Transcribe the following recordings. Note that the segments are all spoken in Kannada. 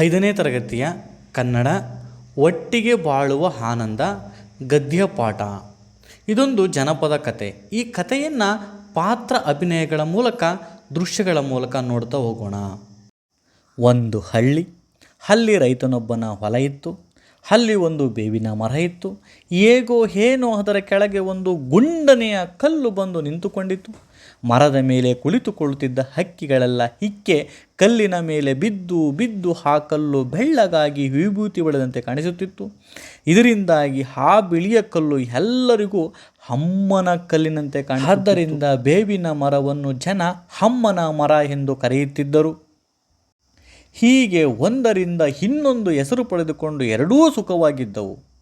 ಐದನೇ ತರಗತಿಯ ಕನ್ನಡ ಒಟ್ಟಿಗೆ ಬಾಳುವ ಆನಂದ ಗದ್ಯ ಪಾಠ. ಇದೊಂದು ಜನಪದ ಕತೆ. ಈ ಕಥೆಯನ್ನು ಪಾತ್ರ ಅಭಿನಯಗಳ ಮೂಲಕ, ದೃಶ್ಯಗಳ ಮೂಲಕ ನೋಡ್ತಾ ಹೋಗೋಣ. ಒಂದು ಹಳ್ಳಿ, ಅಲ್ಲಿ ರೈತನೊಬ್ಬನ ಹೊಲ ಇತ್ತು. ಅಲ್ಲಿ ಒಂದು ಬೇವಿನ ಮರ ಇತ್ತು. ಹೇಗೋ ಏನೋ ಅದರ ಕೆಳಗೆ ಒಂದು ಗುಂಡನೆಯ ಕಲ್ಲು ಬಂದು ನಿಂತುಕೊಂಡಿತು ಮರದ ಮೇಲೆ ಕುಳಿತುಕೊಳ್ಳುತ್ತಿದ್ದ ಹಕ್ಕಿಗಳೆಲ್ಲ ಹಿಕ್ಕೆ ಕಲ್ಲಿನ ಮೇಲೆ ಬಿದ್ದು ಬಿದ್ದು ಆ ಬೆಳ್ಳಗಾಗಿ ವಿಭೂತಿ ಹೊಡೆದಂತೆ ಕಾಣಿಸುತ್ತಿತ್ತು. ಇದರಿಂದಾಗಿ ಆ ಬಿಳಿಯ ಕಲ್ಲು ಎಲ್ಲರಿಗೂ ಹಮ್ಮನ ಕಲ್ಲಿನಂತೆ ಕಾಣ ಆದ್ದರಿಂದ ಬೇವಿನ ಮರವನ್ನು ಜನ ಹಮ್ಮನ ಮರ ಎಂದು ಕರೆಯುತ್ತಿದ್ದರು. ಹೀಗೆ ಒಂದರಿಂದ ಇನ್ನೊಂದು ಹೆಸರು ಪಡೆದುಕೊಂಡು ಎರಡೂ ಸುಖವಾಗಿದ್ದವು.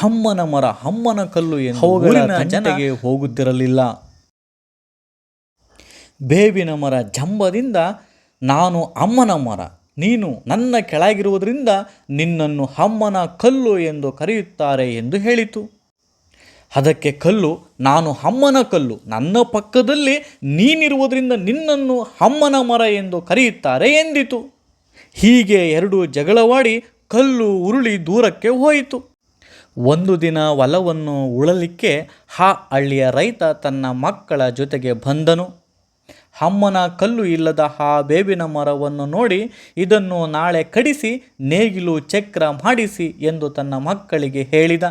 ಹಮ್ಮನ ಮರ ಹಮ್ಮನ ಕಲ್ಲು ಎಂದು ಜನಗೆ ಹೋಗುತ್ತಿರಲಿಲ್ಲ. ಬೇವಿನ ಮರ ಜಂಬದಿಂದ ನಾನು ಅಮ್ಮನ ಮರ ನೀನು ನನ್ನ ಕೆಳಗಿರುವುದರಿಂದ ನಿನ್ನನ್ನು ಹಮ್ಮನ ಕಲ್ಲು ಎಂದು ಕರೆಯುತ್ತಾರೆ ಎಂದು ಹೇಳಿತು. ಅದಕ್ಕೆ ಕಲ್ಲು ನಾನು ಹಮ್ಮನ ಕಲ್ಲು ನನ್ನ ಪಕ್ಕದಲ್ಲಿ ನೀನಿರುವುದರಿಂದ ನಿನ್ನನ್ನು ಹಮ್ಮನ ಮರ ಎಂದು ಕರೆಯುತ್ತಾರೆ ಎಂದಿತು. ಹೀಗೆ ಎರಡು ಜಗಳವಾಡಿ ಕಲ್ಲು ಉರುಳಿ ದೂರಕ್ಕೆ ಹೋಯಿತು. ಒಂದು ದಿನ ಹೊಲವನ್ನು ಉಳಲಿಕ್ಕೆ ಆ ಹಳ್ಳಿಯ ರೈತ ತನ್ನ ಮಕ್ಕಳ ಜೊತೆಗೆ ಬಂದನು. ಅಮ್ಮನ ಕಲ್ಲು ಇಲ್ಲದ ಆ ಬೇವಿನ ಮರವನ್ನು ನೋಡಿ ಇದನ್ನು ನಾಳೆ ಕಡಿಸಿ ನೇಗಿಲು ಚಕ್ರ ಮಾಡಿಸಿ ಎಂದು ತನ್ನ ಮಕ್ಕಳಿಗೆ ಹೇಳಿದ.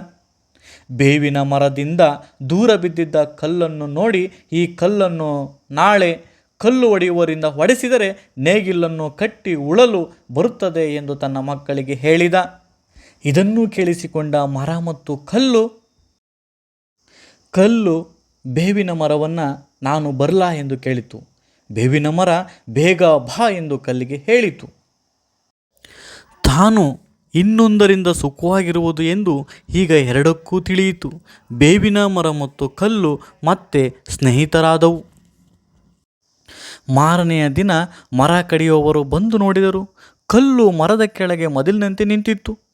ಬೇವಿನ ಮರದಿಂದ ದೂರ ಬಿದ್ದಿದ್ದ ಕಲ್ಲನ್ನು ನೋಡಿ ಈ ಕಲ್ಲನ್ನು ನಾಳೆ ಕಲ್ಲು ಒಡೆಯುವರಿಂದ ಹೊಡೆಸಿದರೆ ನೇಗಿಲನ್ನು ಕಟ್ಟಿ ಉಳಲು ಬರುತ್ತದೆ ಎಂದು ತನ್ನ ಮಕ್ಕಳಿಗೆ ಹೇಳಿದ. ಇದನ್ನು ಕೇಳಿಸಿಕೊಂಡ ಮರ ಮತ್ತು ಕಲ್ಲು ಕಲ್ಲು ಬೇವಿನ ಮರವನ್ನು ನಾನು ಬರಲಾ ಎಂದು ಕೇಳಿತು. ಬೇವಿನ ಮರ ಬೇಗ ಬಾ ಎಂದು ಕಲ್ಲಿಗೆ ಹೇಳಿತು. ತಾನು ಇನ್ನೊಂದರಿಂದ ಸುಖವಾಗಿರುವುದು ಎಂದು ಈಗ ಎರಡಕ್ಕೂ ತಿಳಿಯಿತು. ಬೇವಿನ ಮರ ಮತ್ತು ಕಲ್ಲು ಮತ್ತೆ ಸ್ನೇಹಿತರಾದವು. ಮಾರನೆಯ ದಿನ ಮರ ಕಡಿಯುವವರು ಬಂದು ನೋಡಿದರು. ಕಲ್ಲು ಮರದ ಕೆಳಗೆ ಮೊದಲಿನಂತೆ ನಿಂತಿತ್ತು.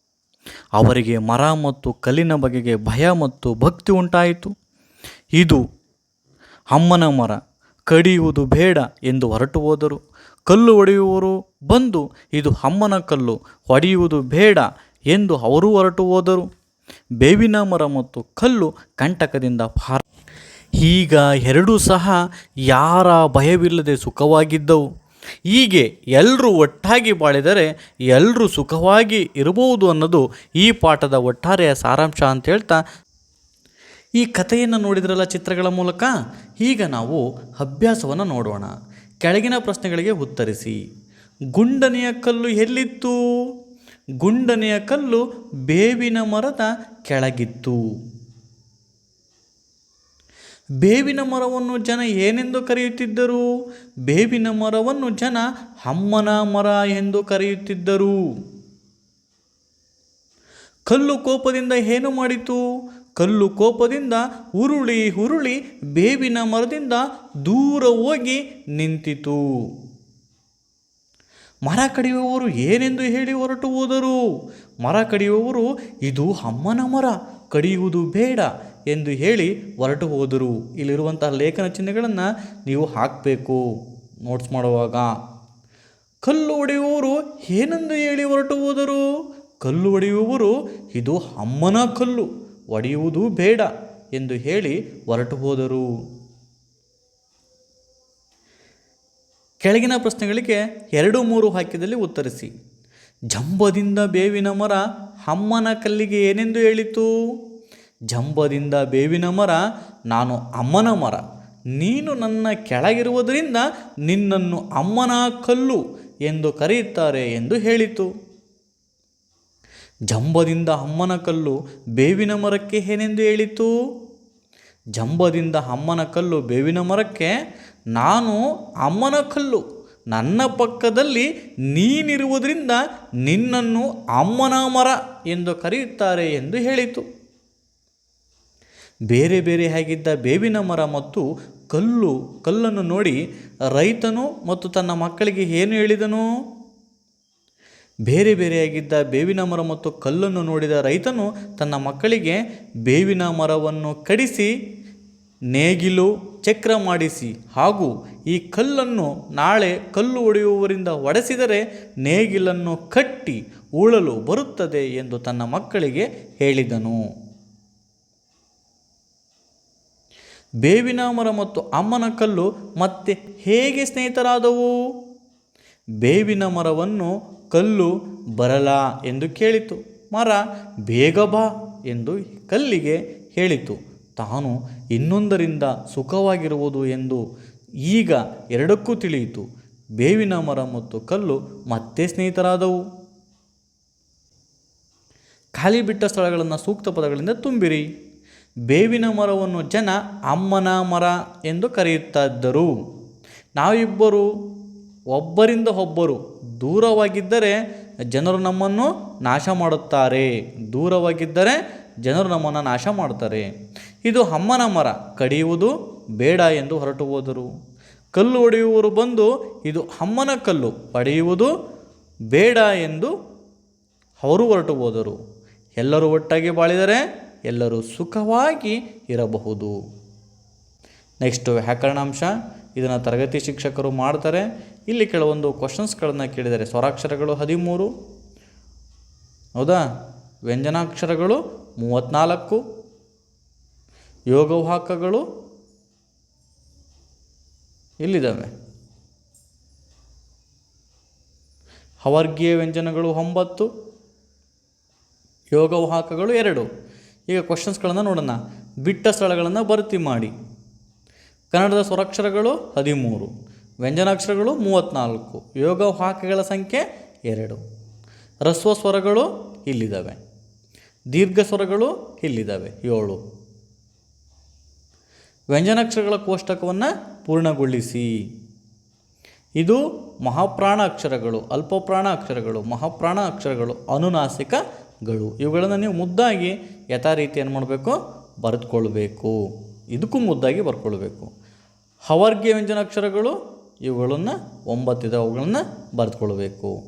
ಅವರಿಗೆ ಮರ ಮತ್ತು ಕಲ್ಲಿನ ಬಗೆಗೆ ಭಯ ಮತ್ತು ಭಕ್ತಿ ಉಂಟಾಯಿತು. ಇದು ಅಮ್ಮನ ಮರ, ಕಡಿಯುವುದು ಬೇಡ ಎಂದು ಹೊರಟು ಹೋದರು. ಕಲ್ಲು ಹೊಡೆಯುವವರು ಬಂದು, ಇದು ಅಮ್ಮನ ಕಲ್ಲು ಹೊಡೆಯುವುದು ಬೇಡ ಎಂದು ಅವರೂ ಹೊರಟು ಹೋದರು. ಬೇವಿನ ಮರ ಮತ್ತು ಕಲ್ಲು ಕಂಟಕದಿಂದ ಪಾರ ಈಗ ಎರಡೂ ಸಹ ಯಾರ ಭಯವಿಲ್ಲದೆ ಸುಖವಾಗಿದ್ದವು. ಹೀಗೆ ಎಲ್ಲರೂ ಒಟ್ಟಾಗಿ ಬಾಳಿದರೆ ಎಲ್ಲರೂ ಸುಖವಾಗಿ ಇರಬಹುದು ಅನ್ನೋದು ಈ ಪಾಠದ ಒಟ್ಟಾರೆಯ ಸಾರಾಂಶ ಅಂತ ಹೇಳ್ತಾ ಈ ಕಥೆಯನ್ನು ನೋಡಿದ್ರಲ್ಲ ಚಿತ್ರಗಳ ಮೂಲಕ? ಈಗ ನಾವು ಅಭ್ಯಾಸವನ್ನು ನೋಡೋಣ. ಕೆಳಗಿನ ಪ್ರಶ್ನೆಗಳಿಗೆ ಉತ್ತರಿಸಿ. ಗುಂಡನೆಯ ಕಲ್ಲು ಎಲ್ಲಿತ್ತು? ಗುಂಡನೆಯ ಕಲ್ಲು ಬೇವಿನ ಮರದ ಕೆಳಗಿತ್ತು. ಬೇವಿನ ಮರವನ್ನು ಜನ ಏನೆಂದು ಕರೆಯುತ್ತಿದ್ದರು? ಬೇವಿನ ಮರವನ್ನು ಜನ ಅಮ್ಮನ ಮರ ಎಂದು ಕರೆಯುತ್ತಿದ್ದರು. ಕಲ್ಲು ಕೋಪದಿಂದ ಏನು ಮಾಡಿತು? ಕಲ್ಲು ಕೋಪದಿಂದ ಉರುಳಿ ಉರುಳಿ ಬೇವಿನ ಮರದಿಂದ ದೂರ ಹೋಗಿ ನಿಂತಿತು. ಮರ ಕಡಿಯುವವರು ಏನೆಂದು ಹೇಳಿ ಹೊರಟು ಹೋದರು? ಮರ ಕಡಿಯುವವರು, ಇದು ಅಮ್ಮನ ಮರ, ಕಡಿಯುವುದು ಬೇಡ ಎಂದು ಹೇಳಿ ಹೊರಟು ಹೋದರು. ಇಲ್ಲಿರುವಂತಹ ಲೇಖನ ಚಿಹ್ನೆಗಳನ್ನು ನೀವು ಹಾಕಬೇಕು. ನೋಟ್ಸ್ ಮಾಡುವಾಗ, ಕಲ್ಲು ಒಡೆಯುವವರು ಏನೆಂದು ಹೇಳಿ ಹೊರಟು ಹೋದರು? ಕಲ್ಲು ಒಡೆಯುವವರು ಇದು ಅಮ್ಮನ ಕಲ್ಲು ಒಡೆಯುವುದು ಬೇಡ ಎಂದು ಹೇಳಿ ಹೊರಟು ಹೋದರು. ಕೆಳಗಿನ ಪ್ರಶ್ನೆಗಳಿಗೆ ಎರಡು ಮೂರು ವಾಕ್ಯದಲ್ಲಿ ಉತ್ತರಿಸಿ. ಜಂಬದಿಂದ ಬೇವಿನ ಮರ ಅಮ್ಮನ ಕಲ್ಲಿಗೆ ಏನೆಂದು ಹೇಳಿತು? ಜಂಬದಿಂದ ಬೇವಿನ ಮರ, ನಾನು ಅಮ್ಮನ ಮರ. ನೀನು ನನ್ನ ಕೆಳಗಿರುವುದರಿಂದ ನಿನ್ನನ್ನು ಅಮ್ಮನ ಕಲ್ಲು ಎಂದು ಕರೆಯುತ್ತಾರೆ ಎಂದು ಹೇಳಿತು. ಜಂಬದಿಂದ ಅಮ್ಮನ ಕಲ್ಲು ಬೇವಿನ ಮರಕ್ಕೆ ಏನೆಂದು ಹೇಳಿತು? ಜಂಬದಿಂದ ಅಮ್ಮನ ಕಲ್ಲು ಬೇವಿನ ಮರಕ್ಕೆ, ನಾನು ಅಮ್ಮನ ಕಲ್ಲು. ನನ್ನ ಪಕ್ಕದಲ್ಲಿ ನೀನಿರುವುದರಿಂದ ನಿನ್ನನ್ನು ಅಮ್ಮನ ಮರ ಎಂದು ಕರೆಯುತ್ತಾರೆ ಎಂದು ಹೇಳಿತು. ಬೇರೆ ಬೇರೆ ಆಗಿದ್ದ ಬೇವಿನ ಮರ ಮತ್ತು ಕಲ್ಲು, ಕಲ್ಲನ್ನು ನೋಡಿ ರೈತನು ಮತ್ತು ತನ್ನ ಮಕ್ಕಳಿಗೆ ಏನು ಹೇಳಿದನು? ಬೇರೆ ಬೇರೆಯಾಗಿದ್ದ ಬೇವಿನ ಮರ ಮತ್ತು ಕಲ್ಲನ್ನು ನೋಡಿದ ರೈತನು ತನ್ನ ಮಕ್ಕಳಿಗೆ ಬೇವಿನ ಮರವನ್ನು ಕಡಿಸಿ, ನೇಗಿಲು, ಚಕ್ರ ಮಾಡಿಸಿ ಹಾಗೂ ಈ ಕಲ್ಲನ್ನು ನಾಳೆ ಕಲ್ಲು ಒಡೆಯುವವರಿಂದ ಒಡೆಸಿದರೆ ನೇಗಿಲನ್ನು ಕಟ್ಟಿ ಉಳಲು ಬರುತ್ತದೆ ಎಂದು ತನ್ನ ಮಕ್ಕಳಿಗೆ ಹೇಳಿದನು. ಬೇವಿನ ಮರ ಮತ್ತು ಅಮ್ಮನ ಕಲ್ಲು ಮತ್ತೆ ಹೇಗೆ ಸ್ನೇಹಿತರಾದವು? ಬೇವಿನ ಮರವನ್ನು ಕಲ್ಲು ಬರಲ ಎಂದು ಕೇಳಿತು. ಮರ, ಬೇಗ ಬಾ ಎಂದು ಕಲ್ಲಿಗೆ ಹೇಳಿತು. ತಾನು ಇನ್ನೊಂದರಿಂದ ಸುಖವಾಗಿರುವುದು ಎಂದು ಈಗ ಎರಡಕ್ಕೂ ತಿಳಿಯಿತು. ಬೇವಿನ ಮರ ಮತ್ತು ಕಲ್ಲು ಮತ್ತೆ ಸ್ನೇಹಿತರಾದವು. ಖಾಲಿ ಬಿಟ್ಟ ಸ್ಥಳಗಳನ್ನು ಸೂಕ್ತ ಪದಗಳಿಂದ ತುಂಬಿರಿ. ಬೇವಿನ ಮರವನ್ನು ಜನ ಅಮ್ಮನ ಮರ ಎಂದು ಕರೆಯುತ್ತಾ ಇದ್ದರು ನಾವಿಬ್ಬರು ಒಬ್ಬರಿಂದ ಒಬ್ಬರು ದೂರವಾಗಿದ್ದರೆ ಜನರು ನಮ್ಮನ್ನು ನಾಶ ಮಾಡುತ್ತಾರೆ. ದೂರವಾಗಿದ್ದರೆ ಜನರು ನಮ್ಮನ್ನು ನಾಶ ಮಾಡ್ತಾರೆ ಇದು ಅಮ್ಮನ ಮರ, ಕಡಿಯುವುದು ಬೇಡ ಎಂದು ಹೊರಟು ಹೋದರು ಕಲ್ಲು ಒಡೆಯುವರು ಬಂದು, ಇದು ಅಮ್ಮನ ಕಲ್ಲು, ಪಡೆಯುವುದು ಬೇಡ ಎಂದು ಅವರು ಹೊರಟು ಹೋದರು ಎಲ್ಲರೂ ಒಟ್ಟಾಗಿ ಬಾಳಿದರೆ ಎಲ್ಲರೂ ಸುಖವಾಗಿ ಇರಬಹುದು. ನೆಕ್ಸ್ಟು ವ್ಯಾಕರಣಾಂಶ. ಇದನ್ನು ತರಗತಿ ಶಿಕ್ಷಕರು ಮಾಡ್ತಾರೆ. ಇಲ್ಲಿ ಕೆಲವೊಂದು ಕ್ವಶನ್ಸ್ಗಳನ್ನು ಕೇಳಿದರೆ ಸ್ವರಾಕ್ಷರಗಳು ಹದಿಮೂರು. ಹೌದಾ? ವ್ಯಂಜನಾಕ್ಷರಗಳು ಮೂವತ್ತ್ನಾಲ್ಕು ಯೋಗವಾಹಕಗಳು ಇಲ್ಲಿದ್ದಾವೆ. ಹವರ್ಗೀಯ ವ್ಯಂಜನಗಳು ಒಂಬತ್ತು. ಯೋಗವಾಹಕಗಳು ಎರಡು. ಈಗ ಕ್ವಶನ್ಸ್ಗಳನ್ನು ನೋಡೋಣ. ಬಿಟ್ಟ ಸ್ಥಳಗಳನ್ನು ಭರ್ತಿ ಮಾಡಿ. ಕನ್ನಡದ ಸ್ವರಾಕ್ಷರಗಳು ಹದಿಮೂರು, ವ್ಯಂಜನಾಕ್ಷರಗಳು ಮೂವತ್ತ್ನಾಲ್ಕು ಯೋಗ ವಾಕ್ಯಗಳ ಸಂಖ್ಯೆ ಎರಡು. ರಸ್ವ ಸ್ವರಗಳು ಇಲ್ಲಿದ್ದಾವೆ. ದೀರ್ಘ ಸ್ವರಗಳು ಇಲ್ಲಿದ್ದಾವೆ. ಏಳು. ವ್ಯಂಜನಾಕ್ಷರಗಳ ಕೋಷ್ಟಕವನ್ನು ಪೂರ್ಣಗೊಳಿಸಿ. ಇದು ಮಹಾಪ್ರಾಣ ಅಕ್ಷರಗಳು ಅಲ್ಪಪ್ರಾಣ ಅಕ್ಷರಗಳು ಮಹಾಪ್ರಾಣ ಅಕ್ಷರಗಳು ಅನುನಾಸಿಕಗಳು ಇವುಗಳನ್ನು ನೀವು ಮುದ್ದಾಗಿ ಯಥಾ ರೀತಿ ಏನು ಮಾಡಬೇಕು? ಬರೆದುಕೊಳ್ಬೇಕು. ಇದಕ್ಕೂ ಮುದ್ದಾಗಿ ಬರ್ಕೊಳ್ಬೇಕು. ಹವರ್ಗೆ ವ್ಯಂಜನಾಕ್ಷರಗಳು ಇವುಗಳನ್ನು ಒಂಬತ್ತಿದೆ, ಅವುಗಳನ್ನು ಬರೆದುಕೊಳ್ಬೇಕು.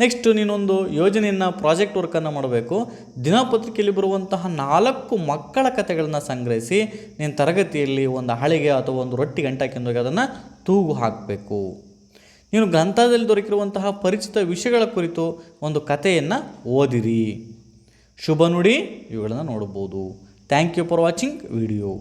ನೆಕ್ಸ್ಟ್ ನೀನೊಂದು ಯೋಜನೆಯನ್ನು ಪ್ರಾಜೆಕ್ಟ್ ವರ್ಕನ್ನು ಮಾಡಬೇಕು. ದಿನಪತ್ರಿಕೆಯಲ್ಲಿ ಬರುವಂತಹ ನಾಲ್ಕು ಮಕ್ಕಳ ಕಥೆಗಳನ್ನು ಸಂಗ್ರಹಿಸಿ, ನೀನು ತರಗತಿಯಲ್ಲಿ ಒಂದು ಹಳಿಗೆ ಅಥವಾ ಒಂದು ರೊಟ್ಟಿ ಗಂಟಾಕಿಂದೋಗಿ ಅದನ್ನು ತೂಗು ಹಾಕಬೇಕು. ನೀನು ಗ್ರಂಥದಲ್ಲಿ ದೊರಕಿರುವಂತಹ ಪರಿಚಿತ ವಿಷಯಗಳ ಕುರಿತು ಒಂದು ಕಥೆಯನ್ನು ಓದಿರಿ. ಶುಭ ನುಡಿ, ಇವುಗಳನ್ನು ನೋಡ್ಬೋದು thank you for watching video